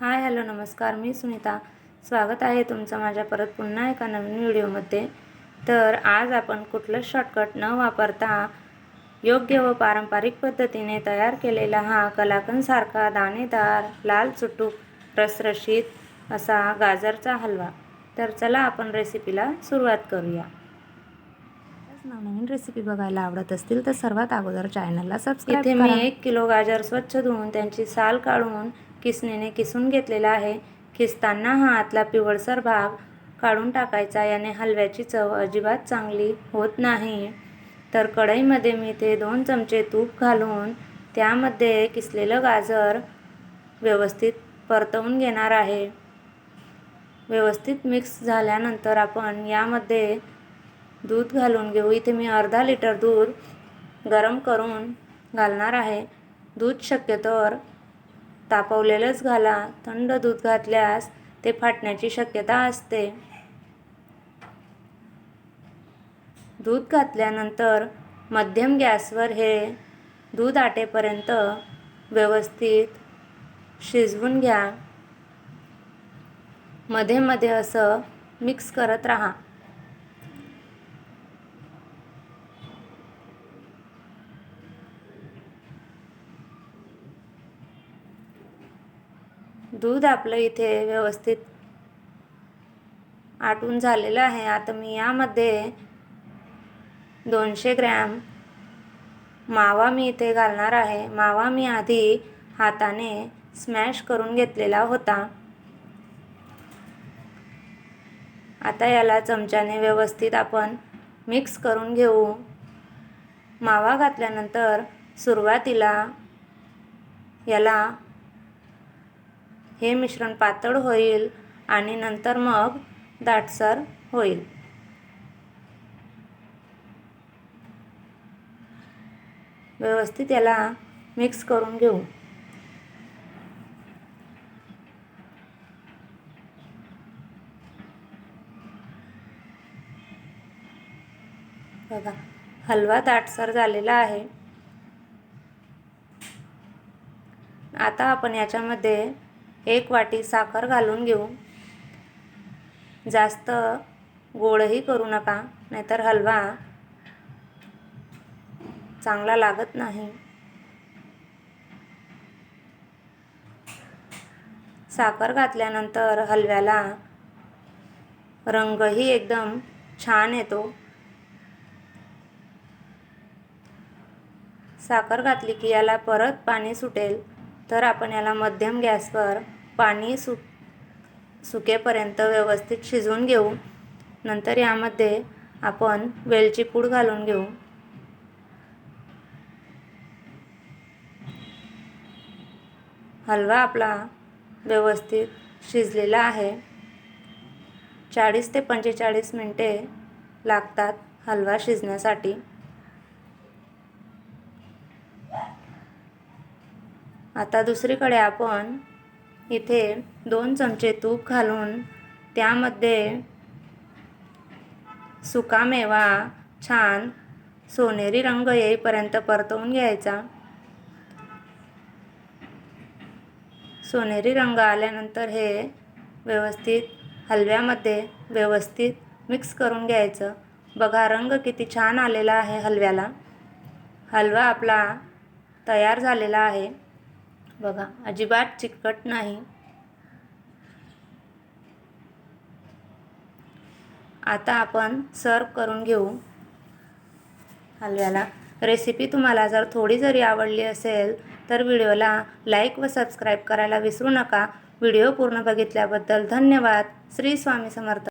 Hi hello नमस्कार मी सुनीता. स्वागत आहे तुमचं माझ्या परत पुन्हा एका नवीन व्हिडिओमध्ये. तर आज आपण कुठलंच शॉर्टकट न वापरता योग्य व पारंपरिक पद्धतीने तयार केलेला हा कलाकंदसारखा दाणेदार लाल चुटूक रसरशीत असा गाजरचा हलवा. तर चला आपण रेसिपीला सुरुवात करूया. नवीन रेसिपी बघायला आवडत असतील तर सर्वात अगोदर चॅनलला सबस्क्राईब इथे मी एक किलो गाजर स्वच्छ धुवून त्यांची साल काढून किसणीने किसून घेतलेला आहे. किसताना हा आतला पिवळसर भाग काढून टाकायचा. याने हलव्याची चव अजिबात चांगली होत नाही. तर कढईमध्ये मी ते दोन चमचे तूप घालून त्यामध्ये किसलेलं गाजर व्यवस्थित परतवून घेणार आहे. व्यवस्थित मिक्स झाल्यानंतर आपण यामध्ये दूध घालून घेऊ. इथे मी अर्धा लिटर दूध गरम करून घालणार आहे. दूध शक्यतोवर तापवलेलंच घाला. थंड दूध घातल्यास ते फाटण्याची शक्यता असते. दूध घातल्यानंतर मध्यम गॅसवर हे दूध आटेपर्यंत व्यवस्थित शिजवून घ्या. मध्ये मध्ये असं मिक्स करत राहा. दूध आपलं इथे व्यवस्थित आटून झालेलं आहे. आता मी यामध्ये दोनशे ग्रॅम मावा मी इथे घालणार आहे. मावा मी आधी हाताने स्मॅश करून घेतलेला होता. आता याला चमच्याने व्यवस्थित आपण मिक्स करून घेऊ. मावा घातल्यानंतर सुरुवातीला याला हे मिश्रण पातळ होईल आणि नंतर मग दाटसर होईल. व्यवस्थित याला मिक्स करून घेऊ. बघा हलवा दाटसर झालेला आहे. आता आपण याच्यामध्ये एक वाटी साखर घालून घेऊ. जास्त गोडही करू नका नाहीतर हलवा चांगला लागत नाही. साखर घातल्यानंतर हलव्याला रंगही एकदम छान येतो. साखर घातली की याला परत पाणी सुटेल. तर आपण याला मध्यम गॅसवर पाणी सु सुकेपर्यंत व्यवस्थित शिजवून घेऊ. नंतर यामध्ये आपण वेलची पूड घालून घेऊ. हलवा आपला व्यवस्थित शिजलेला आहे. चाळीस ते पंचेचाळीस मिनटे लागतात हलवा शिजण्यासाठी. आता दुसरीकडे आपण इथे दोन चमचे तूप घालून त्यामध्ये सुकामेवा छान सोनेरी रंग येईपर्यंत परतवून घ्यायचा. सोनेरी रंग आल्यानंतर हे व्यवस्थित हलव्यामध्ये व्यवस्थित मिक्स करून घ्यायचं. बघा रंग किती छान आलेला आहे हलव्याला. हलवा आपला तयार झालेला आहे. बघा अजिबात चिकट नाही. आता आपण सर्व करून घेऊ. हलव्याला. रेसिपी तुम्हाला जर थोडी जरी आवडली असेल तर व्हिडिओला लाईक व सबस्क्राईब करायला विसरू नका. व्हिडिओ पूर्ण बघितल्याबद्दल धन्यवाद. श्री स्वामी समर्थ.